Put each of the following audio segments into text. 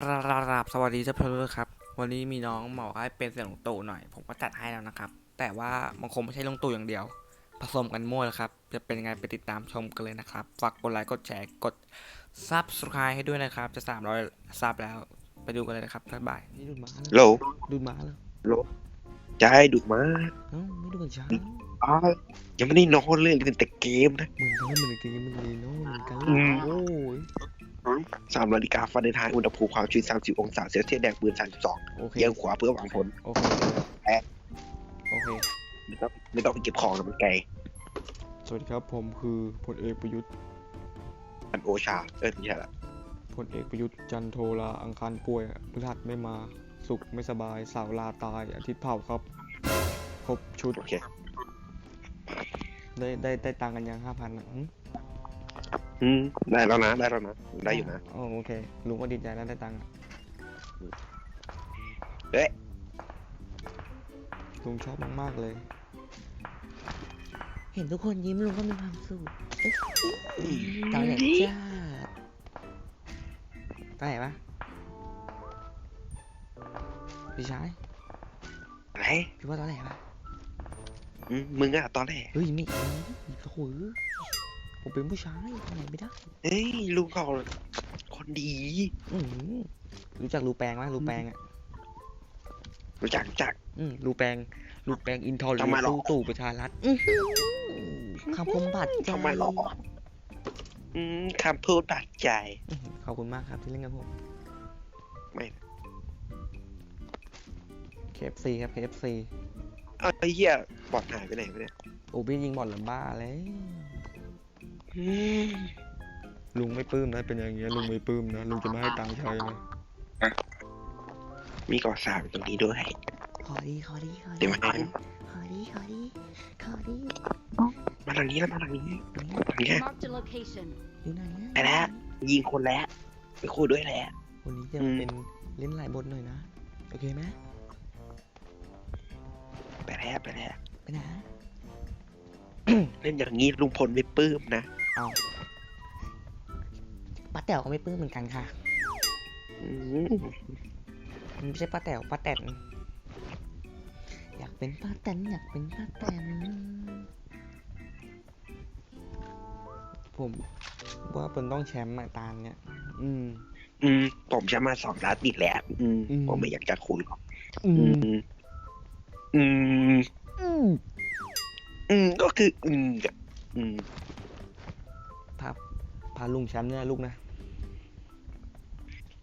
ครับสวัสดีเจ้าเพลครับ วันนี้มีน้องบอกให้เป็นเสียงลุงตู่หน่อย ผมก็จัดให้แล้วนะครับ แต่ว่ามันคงไม่ใช่ลุงตู่อย่างเดียว ผสมกันมั่วแล้วครับ จะเป็นยังไงไปติดตามชมกันเลยนะครับ ฝากกดไลค์กดแชร์กด subscribe ให้ด้วยนะครับ จะ 300ซับแล้วไปดูกันเลยนะครับบ๊ายบายนี่ดูดม้าโหลดูดม้าแล้วใจดุมาเอ้าไม่ดูกันช้าอ้าวยังไม่ได้นอนเลยเล่นแต่เกมนะมึงทำให้มันจริงมันดีเนาะมันกันอืมโอ้ย สามนาฬิกาฟาเรนไฮต์อุณหภูมิความชื้น30 องศาเซลเซียสแดกปืน32โอเคเอียงขวาเพื่อหวังผล โอเคแอะ โอเค ไม่ต้องไม่ต้องไปเก็บของนะมันไกลสวัสดีครับ ผมคือพลเอกประยุทธ์อันโอชา เออไม่ใช่ละพลเอกประยุทธ์จันทร์โทราอังคารป่วยพฤหัสไม่มาสุกร์ไม่สบายเสาร์ลาตายอาทิตย์เผาครับ ครบชุดโอเค ได้ได้ได้ตังค์กันยังห้าพันอะหึ อืมได้แล้วนะได้แล้วนะได้อยู่นะอ๋อโอเคลุงก็ดีใจแล้วได้ตังค์อะเอ๊ะลุงชอบมากๆเลย เห็นทุกคนยิ้มลุงก็มีความสุขตาแหลกจ้าตาแหลกปะพี่ชายอะไรพี่ว่าตาแหลกปะอืมมึงอะตอนแรกเฮ้ยไม่เอาโอ้โห ผมเป็นผู้ชายทำไมไม่ได้เฮ้ยลุงเขาคนดี อืมรู้จักรูแปลงไหมรูแปลงอะรู้จักรู้จัก อืมรูแปลงรูแปลงอินทอร์ทำไมหรอ ตู้ตู่ประชารัฐอื้อหือคำคมบาดใจทำไมหรออืมคำพูดบาดใจอื้อหือขอบคุณมากครับที่เล่นกับผม ไม่ KFC ครับ KFC เอาไอ้เหี้ยบอดหายไปไหนไปเนี่ย โอ้พี่ยิงบอลหรือบ้าแล้วอืม ลุงไม่ปลื้มนะ เป็นอย่างเงี้ยลุงไม่ปลื้มนะ ลุงจะไม่ให้ตังค์ใช้นะมีก่อสร้างตรงนี้ด้วย ขอดีขอดีขอเดี๋ดียวมาให้ขอดีขอดีขอดีมาทางนี้แล้วมาทางนี้ทางนี้ Marked a location. อยู่ไหนอะไปแล้วยิงคนแล้วไปคุยด้วยแหละวันนี้จะอืม เป็นเล่นหลายบทหน่อยนะ โอเคไหมไปแล้วไปแล้วไปไหน เล่นอย่างนี้ลุงพลไม่ปลื้มนะเอาป้าแต๋วก็ไม่ปลื้มเหมือนกันค่ะอืมมันไม่ใช่ป้าแต๋วป้าแตนอยากเป็นป้าแตนอยากเป็นป้าแตนผมว่าเป็นต้องแชมป์อะตาลเนี่ย อืม อืม ผมจะมาสองนัดติดแล้วอืม อืม ผมไม่อยากจะคุยหรอกอือืม ม อืม อืม อืมก็คือ อืมกับอืมพาพาลุงแชมป์เนี่ยลูกนะ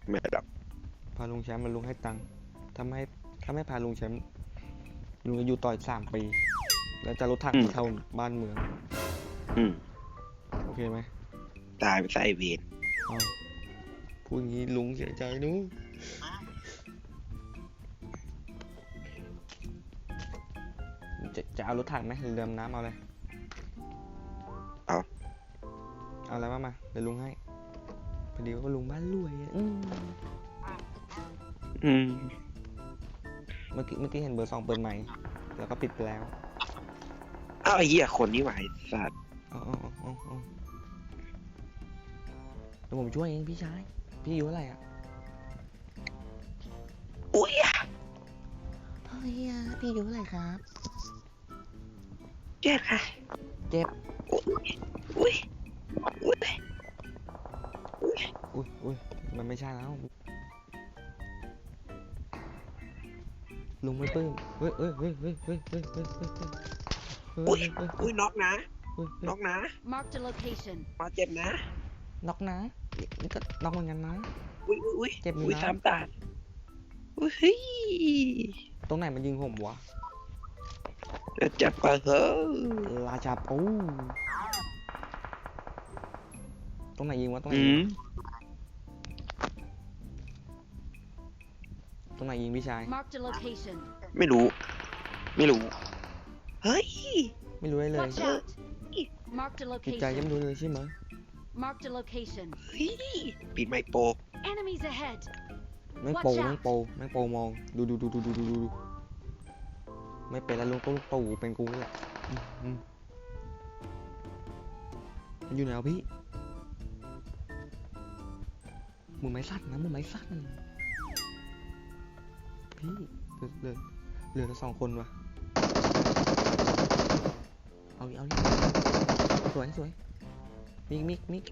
ไม่หรอกพาลุงแชมป์มาลุงให้ตังค์ถ้าไม่ถ้าไม่พาลุงแชมป์ลุงจะอยู่ต่ออีกสามปี แล้วจะรถถังเข้าบ้านเมือง อืมโอเคไหมตายไปใส่เวรเอาพูดอย่างนี้ลุงเสียใจหนู้ จะจะเอารถถังไหมหรือเรือดำน้ำเอาเลยเอา เอาอะไรมามาเดี๋ยวลุงให้พอดีว่าลุงบ้านรวยอะอืมอืม เมื่อกี้เมื่อกี้เห็นเบอร์สองเปิดใหม่ แล้วก็ปิดไปแล้วอ้าวไอ้เหี้ยคนนี้หวายสัตว์เอาเอาเอาเอาเอาเดี๋ยวผมช่วยเองพี่ชายพี่อายู่เท่าไหร่อะอุ้ย เฮ้ยอะพี่อายู่เท่าไหร่ครับ เจ็บค่ะ เจ็บ อุ้ย อุ้ย อุ้ย อุ้ยอุ้ยมันไม่ใช่แล้ว ลุงไม่ปลื้มเฮ้ยเฮ้ยเฮ้ยเฮ้ยเฮ้ยเฮ้ยเฮ้ยเฮ้ยเฮ้ยเฮ้ยอุ้ยเฮ้ย อุ้ยน็อกนะเฮ้ยเฮ้ยน็อกนะ Marked a location. มาเจ็บนะน็อกนะนี่ก็น็อกเหมือนกันนะ อุ้ยอุ้ยอุ้ยเจ็บอยู่อุ้ยนะสามตาดอุ้ยเฮ้ย ตรงไหนมันยิงผมวะ จับไปเถอะลาจับโอ้ตรงไหนยิงวะตรงไหนตรงไหนยิงพี่ชายไม่รู้ ไม่รู้ เฮ้ย ไม่รู้ได้เลย Watch ยยิ้ยังไม่รู้เลยใช่ไหม Marked a location. ปิดไมค์โปร Enemies ahead. แม่งโป้แม่งโปแม่งโปมอง ดูดูดูดูดูดู ไม่เป็นแล้วลุงต้องตู่เป็นกูนี่แหละอืมอืมมันอยู่ไหนวะพี่ มือไม้สั้นนะมือไม้สั้นพี่เหลือเหลือเหลือแต่สองคนวะเอาดิเอาดิสวยสวยมิกมิกมิก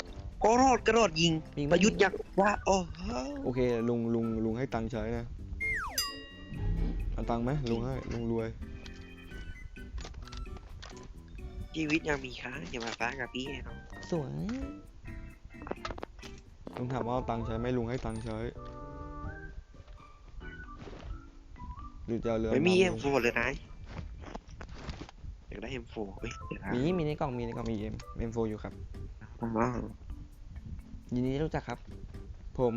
กระโดดกระโดดยิงมีไหมประยุทธ์ยังว่าโอ้โหโอเคลุงลุงลุงให้ตังค์ใช้นะ เอาตังค์ไหมลุงให้ลุงรวย ชีวิตยังมีค่าอย่ามาฟ้ากับพี่เนาะสวยลุงถามว่าเอาตังค์ใช้ไหมลุงให้ตังค์ใช้หรือจะเอาเรือไม่มีดำเอ็มลุงโฟเลยนะอยากได้เอ็มโฟเฮ้ยเดี๋ยวนะมีมีในกล่องมีในกล่องมีเอ็มเอ็มโฟอยู่ครับว้าวยินดีที่รู้จักครับ ผม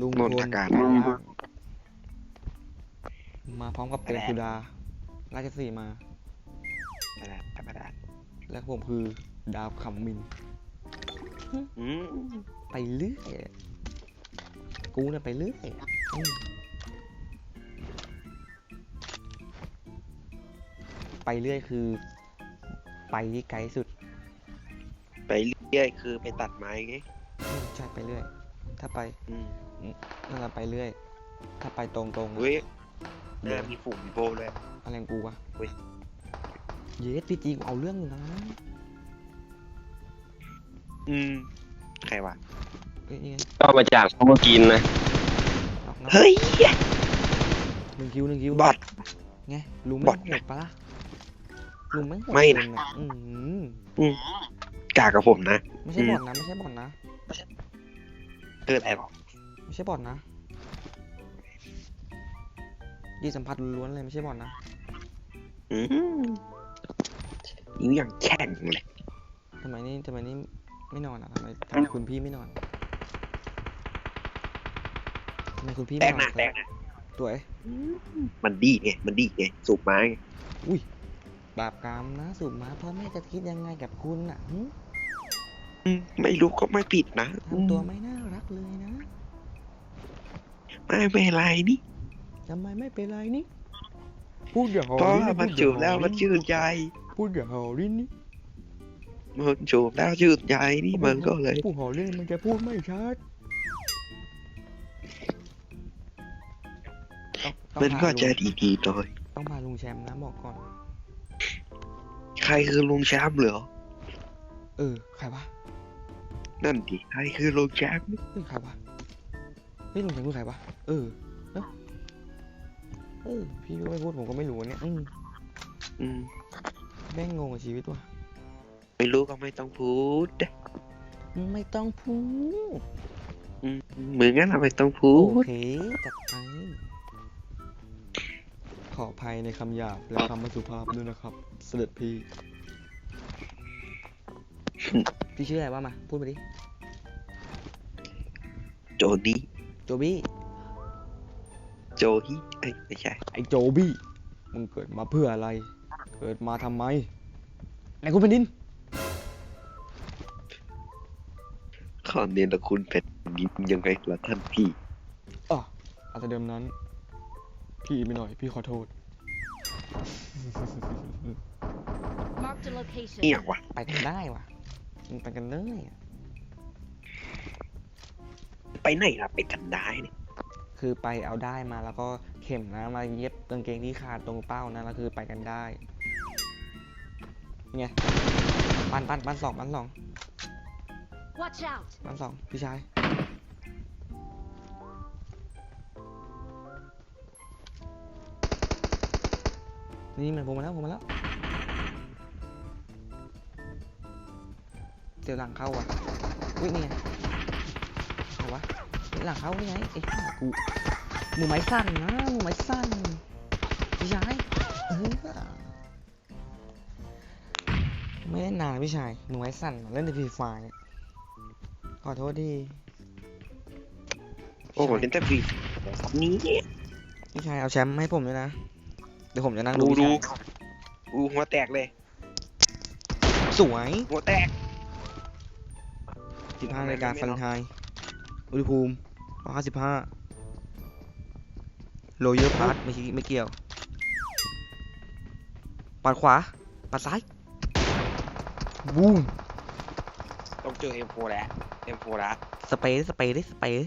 ลุงนนพทลการไก่ย่าง มาพร้อมกับเป็นอะไรสุดา ราชสีมาธรรมดาธรรมดาและผมคือดาวขำมิน อืมไปเรื่อย กูเนี่ยไปเรื่อยอืมไปเรื่อยคือ ไปที่ไกลสุด ไปเรื่อยคือไปตัดไม้ไงอืมใช่ไปเรื่อย ถ้าไปอืมนั่นแหละไปเรื่อย ถ้าไปตรงตรงๆ เว้ยห เดิน้านมีฝุ่นโบเลยอะไรของกูวะเว้ยเยสพีจีกูเอาเรื่องอยู่นะอืมใครวะเอ้ยนี่ไงก็มาจากพวกเมื่อกินนะนอกนอกเฮ้ย หนึ่งคิวหนึ่งคิวบอท ไงลุงบไม่อทโหดปะล่ะลุงไม่โหดไม่นะเกิอืมกากับผมนะ ไม่ใช่อืม บอดนะไม่ใช่บอดนะเกิดอะไรหรอไม่ใช่บอดนะ ยีสัมผัสล้วนๆเลยไม่ใช่บอดนะอืมนิ้วอย่างแข็งเลยทำไมนี่ทำไมนี่ไม่นอนอะทำไมทำไมคุณพี่ไม่นอนทำไมคุณพี่แตไม่กนอนนะแตกนะสวย มันดีไงมันดีไงสูบไม้ไงบาปกรรมนะสูบมาพ่อแม่จะคิดยังไงกับคุณอะหึอืมไม่รู้ก็ไม่ผิดนะทำตัวไม่น่ารักเลยนะ ไม่เป็นไรนี่ ทำไมไม่เป็นไรนี่ พูดอย่าหอเพราะลิ้ว่ามันพูดอย่าจูบแล้วหอมันชื่นใจ พูดอย่าหอลิ้นนี่มันจูบแล้วชื่นใจนี่มันก็เลย พูดหอลิ้นมันจะพูดไม่ชัดต้องมันก็พาลุงจะดีๆหน่อยต้องพาลุงแชมป์นะบอกก่อน ใครคือลุงแชมป์เหรอ เออใครวะนั่นดิใครคือลุงแชมป์ เฮ้ยใครวะเฮ้ยลุงแชมป์คือใครวะเออ เนอะเออพี่ก็ไม่พูดผมก็ไม่รู้เนี่ย อืมอืมแม่งงงกับชีวิตว่ะไม่รู้ก็ไม่ต้องพูด ไม่ต้องพูดอืมเหมือนงั้นเราไม่ต้องพูโอด เคจัดไปขออภัยในคำหยาบและคำไม่สุภาพด้วยนะครับ เสด็จพี่ พี่ชื่ออะไรวะมา พูดมาดิ โจนี้โจบี้ โจฮีเอ้ยไม่ใช่ ไอ้โจบี้ มึงเกิดมาเพื่ออะไร เกิดมาทำไมไหนคุณเป็นดินขอเนียนละคุณเป็นดินยังไงล่ะท่านพี่อ๋ออาจจะเดิมนั้น พี่ไม่หน่อย พี่ขอโทษ Marked a location. เนี่ยวะไปกันได้วะมึงไปกันเลยอะไปไหนล่ะไปกันได้เนี่ย คือไปเอาได้มาแล้วก็เข็มนะมาเย็บกางเกงที่ขาดตรงเป้านะแล้วคือไปกันได้ไงปันปันปันสองปันสอง Watch out. ปันสองพี่ชายนี่มันผมมาแล้วผมมาแล้วเดี๋ยวหลังเข้าว่ะอุ้ยนี่ไงเอาวะเดี๋ยว หลังเข้านี่ไงไอ้ห่ากูมือไม้สั่นนะมือไม้สั่นพี่ชายเออไม่เล่นนานนะพี่ชายมือไม้สั่นเล่นในฟรีไฟร์ขอโทษดีโอ้โหเล่นแต่ฟรีนี้เนี่ยพี่ชายเอาแชมป์ให้ผมด้วยนะ เดี๋ยวผมจะนั่งดูดูดูพี่ชายดูหัวแตกเลย สวย หัวแตก15นาฬิกาฟันไฮอุณหภูมิ 155โลเยอร์พาร์ทไม่ใช่ไม่เกี่ยว ปัดขวา ปัดซ้าย บูมต้องเจอเอ็มโฟแล้วเอ็มโฟแล้วสเปรย์ดิสเปรย์ดิสเปรย์ดิ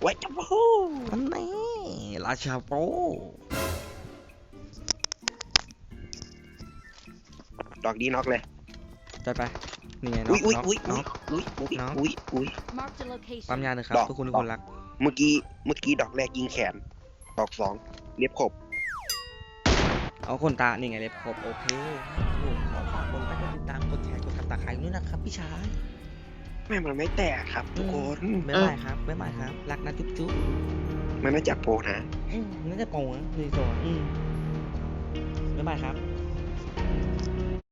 ไว้จับโอ้อันนี้ราชาโปรดอกดีน็อกเลย จัดไป นี่ไงน้ออุ้งยอุ้ยน้องอุ้ยน้องอุ้ยอุ้ยน้อง อุ้ยอุ้ย Marked a location. ปั๊มยาหนึ่งครับดอกทุกคนทุกดคอกนรักเมื่อกี้เมื่อกี้ดอกแรกยิงแขน ดอกสองเรียบขบเอาคนตานี่ไงเล็บครบโอเคผมขอฝากคนไปกดติดตามกดแชร์กดตับตาใครด้วยนะครับพี่ชายแม่มันไม่แตกครับ ทุกคนบ๊ายบายครับบ๊ายบายครับรักนะจุ๊บจุ๊บมันไม่จับโปรนะ อืมน่าจะโปงนะรีโซนอืมบ๊ายบายครับ